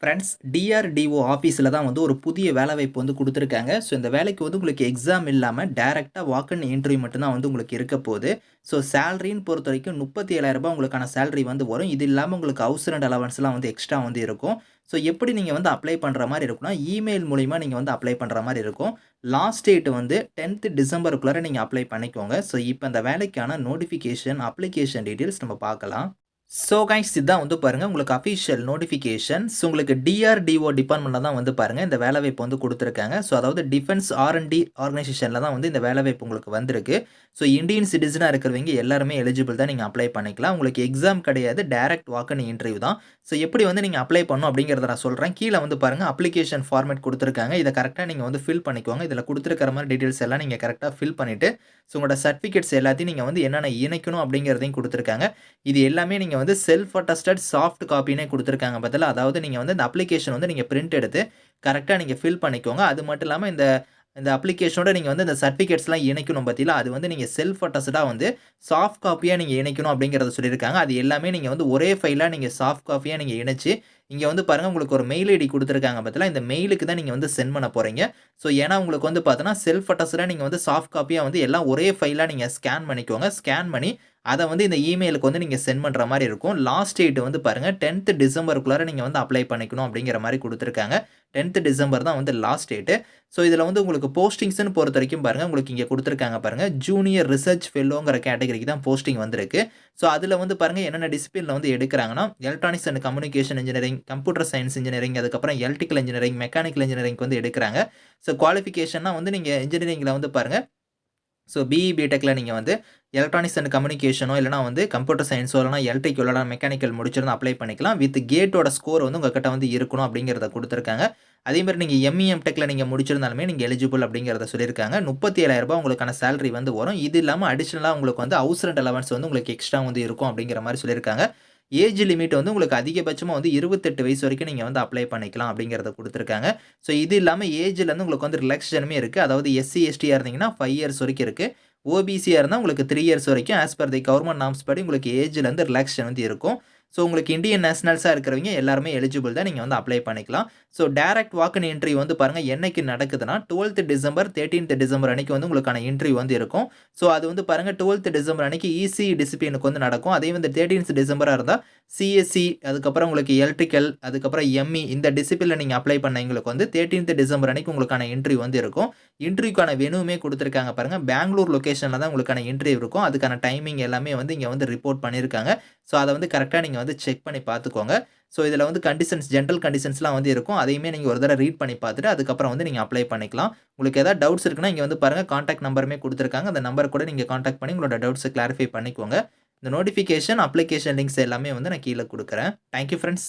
Friends DRDO ஆஃபீஸில் தான் வந்து ஒரு புதிய வேலைவாய்ப்பு வந்து கொடுத்துருக்காங்க. ஸோ இந்த வேலைக்கு வந்து உங்களுக்கு எக்ஸாம் இல்லாமல் டேரெக்டாக வாக்கன் இன்டர்வியூ மட்டும்தான் வந்து உங்களுக்கு இருக்க போகுது. ஸோ சேலரின்னு பொறுத்த வரைக்கும் முப்பத்தி ஏழாயிரரூபா உங்களுக்கான சேலரி வந்து வரும். இது இல்லாமல் உங்களுக்கு ஹவுஸ் ரெண்ட் அலவன்ஸ்லாம் வந்து எக்ஸ்ட்ரா வந்து இருக்கும். ஸோ எப்படி நீங்கள் வந்து அப்ளை பண்ணுற மாதிரி இருக்கும்னா இமெயில் மூலிமா நீங்கள் வந்து அப்ளை பண்ணுற மாதிரி இருக்கும். லாஸ்ட் டேட் வந்து டென்த்து டிசம்பருக்குள்ளார நீங்கள் அப்ளை பண்ணிக்கோங்க. ஸோ இப்போ இந்த வேலைக்கான நோட்டிஃபிகேஷன் அப்ளிகேஷன் டீட்டெயில்ஸ் நம்ம பார்க்கலாம். ஸோ கைஸ் இதுதான் வந்து பாருங்கள் உங்களுக்கு அஃபிஷியல் நோட்டிஃபிகேஷன்ஸ் உங்களுக்கு டிஆர்டிஓ டிபார்ட்மெண்ட்டில் தான் வந்து பாருங்கள் இந்த வேலைவாய்ப்பு வந்து கொடுத்துருக்காங்க. ஸோ அதாவது டிஃபென்ஸ் ஆர்என்டி ஆர்கனைசேஷனில் தான் வந்து இந்த வேலைவாய்ப்பு உங்களுக்கு வந்திருக்கு. ஸோ இந்தியன் சிட்டிசனாக இருக்கிறவங்க எல்லாருமே எலிஜிபிள் தான் நீங்கள் அப்ளை பண்ணிக்கலாம். உங்களுக்கு எக்ஸாம் கிடையாது. டேரக்ட் வாக்கன் இன்டர்வியூ தான். ஸோ எப்படி வந்து நீங்கள் அப்ளை பண்ணும் அப்படிங்கிறத நான் சொல்கிறேன் கீழே வந்து பாருங்கள் அப்ளிகேஷன் ஃபார்மேட் கொடுத்துருக்காங்க. இதை கரெக்டாக நீங்கள் வந்து ஃபில் பண்ணிக்கோங்க. இதில் கொடுத்துருக்கிற மாதிரி டீட்டெயில்ஸ் எல்லாம் நீங்கள் கரெக்டாக ஃபில் பண்ணிவிட்டு ஸோ உங்களோட சர்டிஃபிகேட்ஸ் எல்லாத்தையும் நீங்கள் வந்து என்னென்ன இணைக்கணும் அப்படிங்கிறதையும் கொடுத்துருக்காங்க. இது எல்லாமே நீங்கள் வந்து செல்ஃப் அட்டஸ்டட் சாஃப்ட் காப்பினே கொடுத்துருக்காங்க பதில் அதாவது நீங்கள் வந்து இந்த அப்ளிகேஷன் வந்து நீங்கள் பிரிண்ட் எடுத்து கரெக்டாக நீங்கள் ஃபில் பண்ணிக்கோங்க. அது மட்டும் இல்லாமல் இந்த இந்த அப்ளிகேஷனோட நீங்கள் வந்து இந்த சர்டிஃபிகேட்ஸ்லாம் இணைக்கணும் பார்த்தீங்களா அது வந்து நீங்கள் செல்ஃப் அட்டஸ்டாக வந்து சாஃப்ட் காப்பியாக நீங்கள் இணைக்கணும் அப்படிங்கிறத சொல்லியிருக்காங்க. அது எல்லாமே நீங்கள் வந்து ஒரே ஃபைலாக நீங்கள் சாஃப்ட் காப்பியாக நீங்கள் இணைச்சு இங்கே வந்து பாருங்கள் உங்களுக்கு ஒரு மெயில் ஐடி கொடுத்துருக்காங்க பார்த்தீங்களா இந்த மெயிலுக்கு தான் நீங்கள் வந்து சென்ட் பண்ண போகிறீங்க ஸோ ஏன்னா உங்களுக்கு வந்து பார்த்தோன்னா செல்ஃப் அட்டஸ்டாக நீங்கள் வந்து சாஃப்ட் காப்பியாக வந்து எல்லாம் ஒரே ஃபைலாக நீங்கள் ஸ்கேன் பண்ணிக்கோங்க. ஸ்கேன் பண்ணி அதை வந்து இந்த இமெயிலுக்கு வந்து நீங்கள் சென்ட் பண்ணுற மாதிரி இருக்கும். லாஸ்ட் டேட் வந்து பாருங்கள் டென்த்து டிசம்பருக்குள்ளார நீங்கள் வந்து அப்ளை பண்ணிக்கணும் அப்படிங்கிற மாதிரி கொடுத்துருக்காங்க. டென்த்து டிசம்பர் தான் வந்து லாஸ்ட் டேட்டு ஸோ இதில் வந்து உங்களுக்கு போஸ்டிங்ஸ்னு பொறுத்த வரைக்கும் பாருங்கள் உங்களுக்கு இங்கே கொடுத்துருக்காங்க பாருங்கள் ஜூனியர் ரிசர்ச் ஃபெல்லோங்கிற கேட்டகரிக்கு தான் போஸ்டிங் வந்திருக்கு. ஸோ அதில் வந்து பாருங்கள் என்னென்ன டிசிப்ளினில் வந்து எடுக்கிறாங்கன்னா electronics and communication engineering computer science engineering அதுக்கப்புறம் எலக்ட்ரிக்கல் இன்ஜினியரிங் மெக்கானிக்கல் இன்ஜினியரிங் வந்து எடுக்கிறாங்க. ஸோ குவாலிஃபிகேஷன்னா வந்து நீங்கள் இன்ஜினியரிங்கில் வந்து பாருங்கள் ஸோ பிஇ பிடெக்கில் நீங்கள் வந்து எலக்ட்ரானிக்ஸ் அண்ட் கம்யூனிகேஷனோ இல்லைனா வந்து கம்ப்யூட்டர் சயின்ஸோ இல்லைனா எலக்ட்ரிக் இல்லைனா மெக்கானிக்கல் முடிச்சிருந்து அப்ளை பண்ணிக்கலாம். வித் கேட்டோட ஸ்கோர் வந்து உங்கள்கிட்ட வந்து இருக்கணும் அப்படிங்கிறத கொடுத்துருக்காங்க. அதேமாதிரி நீங்கள் எம்இஎம் டெக்கில் நீங்கள் முடிச்சிருந்தாலுமே நீங்கள் எலிஜிபிள் அப்படிங்கிறத சொல்லியிருக்காங்க. முப்பத்தி ஏழாயிரரூபா உங்களுக்கான சேலரி வந்து வரும். இது இல்லாமல் அடிஷ்னலாக உங்களுக்கு வந்து ஹவுஸ் ரெண்ட் அலவன்ஸ் வந்து உங்களுக்கு எக்ஸ்ட்ரா வந்து இருக்கும் அப்படிங்கிற மாதிரி சொல்லியிருக்காங்க. ஏஜ் லிமிட் வந்து உங்களுக்கு அதிகபட்சமாக வந்து இருபத்தெட்டு வயசு வரைக்கும் நீங்கள் வந்து அப்ளை பண்ணிக்கலாம் அப்படிங்கிறத கொடுத்துருக்காங்க. ஸோ இது இல்லாமல் ஏஜ்லேருந்து உங்களுக்கு வந்து ரிலாக்ஸேஷனுமே இருக்குது அதாவது எஸ்சி எஸ்டியாக இருந்தீங்கன்னா ஃபைவ் இயர்ஸ் வரைக்கும் இருக்குது ஓபிசியாக இருந்தால் உங்களுக்கு த்ரீ இயர்ஸ் வரைக்கும் as per the government norms படி உங்களுக்கு ஏஜ்லேருந்து ரிலாக்ஸேஷன் வந்து இருக்கும். ஸோ உங்களுக்கு இந்தியன் நேஷனல்ஸாக இருக்கிறவங்க எல்லாருமே எலிஜிபிள் தான் நீங்கள் வந்து அப்ளை பண்ணிக்கலாம். ஸோ டேரக்ட் வாக்கன் இன்டர்வியூ வந்து பாருங்கள் என்றைக்கு நடக்குதுன்னா டுவெல்த் டிசம்பர் தேர்ட்டீன்த் டிசம்பர் அன்னைக்கு வந்து உங்களுக்கான இன்டர்வியூ வந்து இருக்கும். ஸோ அது வந்து பாருங்கள் டுவெல்த் டிசம்பர் அன்னைக்கு இசி டிசிப்ளினுக்கு வந்து நடக்கும். அதே வந்து தேர்ட்டீன்த் டிசம்பராக இருந்தால் சிஎஸ்சி அதுக்கப்புறம் உங்களுக்கு எலக்ட்ரிக்கல் அதுக்கப்புறம் எம்இ இந்த டிசிப்ளினில் நீங்கள் அப்ளை பண்ணவங்களுக்கு வந்து தேர்ட்டீன்த் டிசம்பர் அன்னைக்கு உங்களுக்கான இன்டர்வியூ வந்து இருக்கும். இன்டர்வியூக்கான வெனுவுமே கொடுத்துருக்காங்க பாருங்கள் பெங்களூர் லொக்கேஷனில் தான் உங்களுக்கான இன்டர்வியூ இருக்கும். அதுக்கான டைமிங் எல்லாமே வந்து இங்கே வந்து ரிப்போர்ட் பண்ணியிருக்காங்க. ஸோ அதை வந்து கரெக்டாக நீங்கள் வந்து செக் பண்ணி பார்த்துக்கோங்க. ஸோ இதில் வந்து கண்டிஷன்ஸ் ஜென்ரல் கண்டிஷன்ஸ்லாம் வந்து இருக்கும். அதையுமே நீங்கள் ஒரு தடவை ரீட் பண்ணி பார்த்துட்டு அதுக்கப்புறம் வந்து நீங்கள் அப்ளை பண்ணிக்கலாம். உங்களுக்கு ஏதாவது டவுட்ஸ் இருக்குன்னா இங்கே வந்து பாருங்கள் காண்டாக்ட் நம்பருமே கொடுத்துருக்காங்க. அந்த நம்பர் கூட நீங்கள் காண்டாக்ட் பண்ணி உங்களோட டவுட்ஸை கிளாரிஃபை பண்ணிக்கோங்க. இந்த நோட்டிஃபிகேஷன் அப்ளிகேஷன் லிங்க்ஸ் எல்லாமே வந்து நான் கீழே கொடுக்குறேன். Thank you friends